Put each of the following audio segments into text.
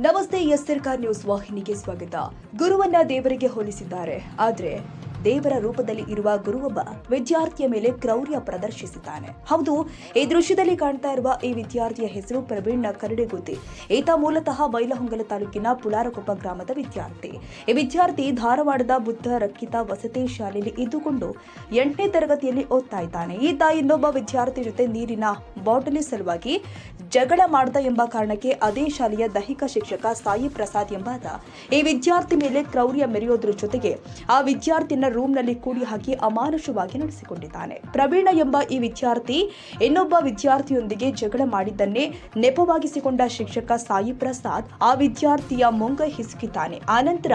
ನಮಸ್ತೆ ಎಸ್ ಸರ್ಕಾರ್ ನ್ಯೂಸ್ ವಾಹಿನಿಗೆ ಸ್ವಾಗತ. ಗುರುವನ್ನ ದೇವರಿಗೆ ಹೋಲಿಸಿದ್ದಾರೆ. ಆದ್ರೆ ದೇವರ ರೂಪದಲ್ಲಿ ಇರುವ ಗುರುವೊಬ್ಬ ವಿದ್ಯಾರ್ಥಿಯ ಮೇಲೆ ಕ್ರೌರ್ಯ ಪ್ರದರ್ಶಿಸಿದ್ದಾನೆ ಹೌದು, ಈ ದೃಶ್ಯದಲ್ಲಿ ಕಾಣ್ತಾ ಇರುವ ಈ ವಿದ್ಯಾರ್ಥಿಯ ಹೆಸರು ಪ್ರವೀಣ್ ಕರಡೆಗುದ್ದಿ ಈತ ಮೂಲತಃ ಬೈಲಹೊಂಗಲ ತಾಲೂಕಿನ ಪುಲಾರಕೊಪ್ಪ ಗ್ರಾಮದ ವಿದ್ಯಾರ್ಥಿ. ಈ ವಿದ್ಯಾರ್ಥಿ ಧಾರವಾಡದ ಬುದ್ಧ ರಕ್ಷಿತ ವಸತಿ ಶಾಲೆಯಲ್ಲಿ ಇದ್ದುಕೊಂಡು ಎಂಟನೇ ತರಗತಿಯಲ್ಲಿ ಓದ್ತಾ ಇದ್ದಾನೆ. ಈತ ಇನ್ನೊಬ್ಬ ವಿದ್ಯಾರ್ಥಿ ಜೊತೆ ನೀರಿನ ಬಾಟಲಿ ಸಲುವಾಗಿ ಜಗಳ ಮಾಡ್ದ ಎಂಬ ಕಾರಣಕ್ಕೆ ಅದೇ ಶಾಲೆಯ ದೈಹಿಕ ಶಿಕ್ಷಕ ಸಾಯಿ ಪ್ರಸಾದ್ ಎಂಬಾತ ಈ ವಿದ್ಯಾರ್ಥಿ ಮೇಲೆ ಕ್ರೌರ್ಯ ಮೆರೆಯೋದ್ರ ಜೊತೆಗೆ ಆ ವಿದ್ಯಾರ್ಥಿನ ರೂಮ್ನಲ್ಲಿ ಕೂಡಿ ಹಾಕಿ ಅಮಾನುಷವಾಗಿ ನಡೆಸಿಕೊಂಡಿದ್ದಾನೆ. ಪ್ರವೀಣ ಎಂಬ ಈ ವಿದ್ಯಾರ್ಥಿ ಇನ್ನೊಬ್ಬ ವಿದ್ಯಾರ್ಥಿಯೊಂದಿಗೆ ಜಗಳ ಮಾಡಿದ್ದನ್ನೇ ನೆಪವಾಗಿಸಿಕೊಂಡ ಶಿಕ್ಷಕ ಸಾಯಿ ಪ್ರಸಾದ್ ಆ ವಿದ್ಯಾರ್ಥಿಯ ಮುಂಗೈ ಹಿಸುಕಿದ್ದಾನೆ. ಆನಂತರ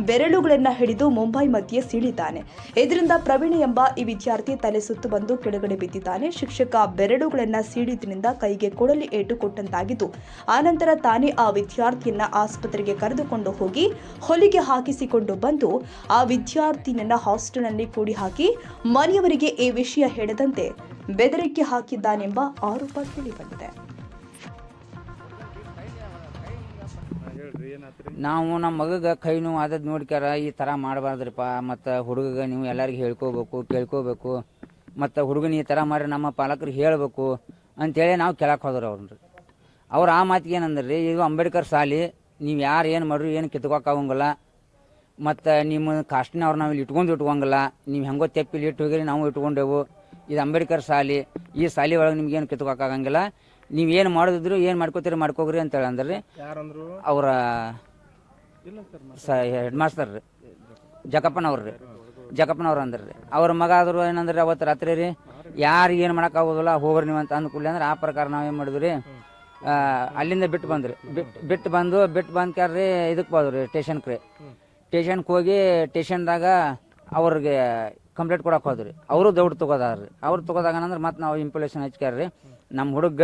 ಬೆರಳುಗಳನ್ನ ಹಿಡಿದು ಮುಂಬೈ ಮಧ್ಯೆ ಸೀಳಿದ್ದಾನೆ. ಇದರಿಂದ ಪ್ರವೀಣ ಎಂಬ ಈ ವಿದ್ಯಾರ್ಥಿ ತಲೆ ಸುತ್ತು ಬಂದು ಕೆಳಗಡೆ ಬಿದ್ದಿದ್ದಾನೆ. ಶಿಕ್ಷಕ ಬೆರಳುಗಳನ್ನ ಸೀಳಿದ್ರಿಂದ ಕೈಗೆ ಕೊಡಲಿ ಏಟು ಕೊಟ್ಟಂತಾಗಿದ್ದು, ಆನಂತರ ತಾನೇ ಆ ವಿದ್ಯಾರ್ಥಿಯನ್ನ ಆಸ್ಪತ್ರೆಗೆ ಕರೆದುಕೊಂಡು ಹೋಗಿ ಹೊಲಿಗೆ ಹಾಕಿಸಿಕೊಂಡು ಬಂದು ಆ ವಿದ್ಯಾರ್ಥಿನನ್ನ ಹಾಸ್ಟೆಲ್ನಲ್ಲಿ ಕೂಡಿ ಹಾಕಿ ಮನೆಯವರಿಗೆ ಈ ವಿಷಯ ಹೇಳದಂತೆ ಬೆದರಿಕೆ ಹಾಕಿದ್ದಾನೆಂಬ ಆರೋಪ ಕೇಳಿಬಂದಿದೆ. ನಾವು ನಮ್ಮ ಮಗಗೆ ಕೈ ನೋವು ಆದದ್ದು ನೋಡ್ಕ್ಯಾರ, ಈ ಥರ ಮಾಡಬಾರ್ದ್ರಿಪ್ಪ, ಮತ್ತು ಹುಡುಗಗೆ ನೀವು ಎಲ್ಲರಿಗೂ ಹೇಳ್ಕೋಬೇಕು, ಕೇಳ್ಕೋಬೇಕು, ಮತ್ತು ಹುಡುಗನ ಈ ಥರ ಮಾಡಿ ನಮ್ಮ ಪಾಲಕರಿಗೆ ಹೇಳಬೇಕು ಅಂತೇಳಿ ನಾವು ಕೆಳಕ್ಕೆ ಹೋದ್ರು ಅವ್ರನ್ನ ಅವ್ರು ಆ ಮಾತಿಗೆ ಏನಂದ್ರೆ ರೀ ಇದು ಅಂಬೇಡ್ಕರ್ ಸಾಲಿ, ನೀವು ಯಾರು ಏನು ಮಾಡ್ರಿ, ಏನು ಕಿತ್ಕೋಕ್ಕಾಗಂಗಿಲ್ಲ ಮತ್ತು ನಿಮ್ಮ ಕಾಸ್ಟ್ನವ್ರು ನಾವು ಇಲ್ಲಿ ಇಟ್ಕೊಂಡು ಇಟ್ಕೊಂಗಿಲ್ಲ. ನೀವು ಹೆಂಗೋ ತೆಪ್ಪಿಲಿ ಇಟ್ಟು ಹೋಗಿರಿ ನಾವು ಇಟ್ಕೊಂಡೆವು. ಇದು ಅಂಬೇಡ್ಕರ್ ಸಾಲಿ. ಈ ಸಾಲಿ ಒಳಗೆ ನಿಮ್ಗೇನು ಏನು ಕಿತ್ಕೋಕ್ಕಾಗಂಗಿಲ್ಲ. ನೀವು ಏನು ಮಾಡಿದ್ರು ಏನು ಮಾಡ್ಕೋತೀರಿ ಮಾಡ್ಕೋಗ್ರಿ ಅಂತೇಳಿ ಅಂದ್ರೆ. ರೀ ಯಾರಂದ್ರು? ಅವರ ಸ ಹೆಡ್ ಮಾಸ್ತರ್ ರೀ. ಜಕಪ್ಪನವ್ರು ರೀ. ಜಕಪ್ಪನವ್ರು ಅಂದ್ರೆ. ರೀ ಅವ್ರ ಮಗ ಆದ್ರು ಏನಂದ್ರೆ ಅವತ್ತು ರಾತ್ರಿ ರೀ? ಯಾರು ಏನು ಮಾಡೋಕ್ಕಾಗೋದಿಲ್ಲ ಹೋಗ್ರಿ ನೀವು ಅಂತ ಅಂದ್ಕೂಡ್ಲಿ ಅಂದ್ರೆ ಆ ಪ್ರಕಾರ ನಾವು ಏನು ಮಾಡಿದ್ವಿ ರೀ? ಅಲ್ಲಿಂದ ಬಿಟ್ಟು ಬಂದ್ರಿ. ಬಿಟ್ಟು ಬಿಟ್ಟು ಬಂದು ಬಿಟ್ಟು ಬಂದ್ಕ್ಯಾರ್ರಿ ಇದಕ್ಕೆ ಹೋದ್ರಿ ಸ್ಟೇಷನ್ ರೀ. ಸ್ಟೇಷನ್ಗೆ ಹೋಗಿ ಸ್ಟೇಷನ್ದಾಗ ಅವ್ರಿಗೆ ಕಂಪ್ಲೇಂಟ್ ಕೊಡಕ್ಕೆ ಹೋದ್ರಿ. ಅವರು ದೌಡ್ ತಗೋದಾರ್ರಿ ಅವ್ರು ತಗೋದಾಗ ಅಂದ್ರೆ ಮತ್ತೆ ನಾವು ಇಂಪ್ಲೇಷನ್ ಹಚ್ಕ್ಯಾರ್ರಿ ನಮ್ಮ ಹುಡುಗ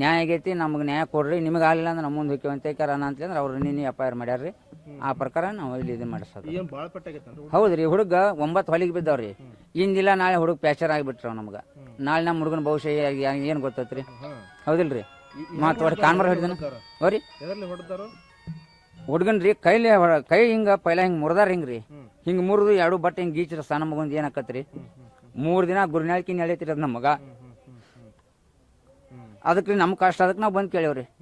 ನ್ಯಾಯ ಆಗೈತಿ ನಮಗೆ ನ್ಯಾಯ ಕೊಡ್ರಿ ನಿಮಗೆ ಆಗಲಿಲ್ಲ ಅಂದ್ರೆ ನಮ್ಮ ಮುಂದೆ ಹೋಗ್ತೀವಿ ಅಂತ ಹೇಳ್ಯಾರ ಅಂತಂದ್ರೆ ಅವ್ರು ನಿನ್ನೆ ಎಫ್ ಐ ಆರ್ ಮಾಡ್ಯಾರ್ರಿ ಆ ಪ್ರಕಾರ ನಾವು ಇಲ್ಲಿ ಇದು ಮಾಡಿಸೋದು. ಏನ್ ಹೌದ್ರಿ ಹುಡುಗ ಒಂಬತ್ತು ಹೊಲಿಗೆ ಬಿದ್ದವ್ರಿ ಇಂದಿಲ್ಲ ನಾಳೆ ಹುಡುಗ ಪ್ಯಾಚರ್ ಆಗಿಬಿಟ್ರಿ ನಮ್ಗೆ. ನಾಳೆ ನಮ್ಮ ಹುಡುಗನ ಭವಿಷ್ಯ ಏನು ಗೊತ್ತೈತ್ರಿ? ಹೌದಿಲ್ರಿ? ಮಾತು ಕಾನ್ಮರ ಹಿಡಿದನ? ಹೋರಿ. ಎದರ್ಲಿ ಹೊಡೆದಾರು ಹುಡುಗನ್ ರೀ ಕೈಲಿ ಕೈ ಹಿಂಗ ಪೈಲ ಹಿಂಗ್ ಮುರ್ದಾರ ಹಿಂಗ್ರಿ. ಹಿಂಗ ಮುರಿದು ಎರಡು ಬಟ್ಟೆ ಹಿಂಗ್ ಗೀಚ್ರ ಸ್ನಾನ ಮಗಂದ್ ಏನಾಕತ್ರಿ? ಮೂರ್ ದಿನ ಗುರುನಾಳ್ಕಿ ನಡೀತಿರಿ ನಮಗ. ಅದಕ್ಕೆ ನಮ್ಮ ಕಷ್ಟ ಅದಕ್ಕೆ ನಾವು ಬಂದ್ ಕೇಳೇವ್ರಿ.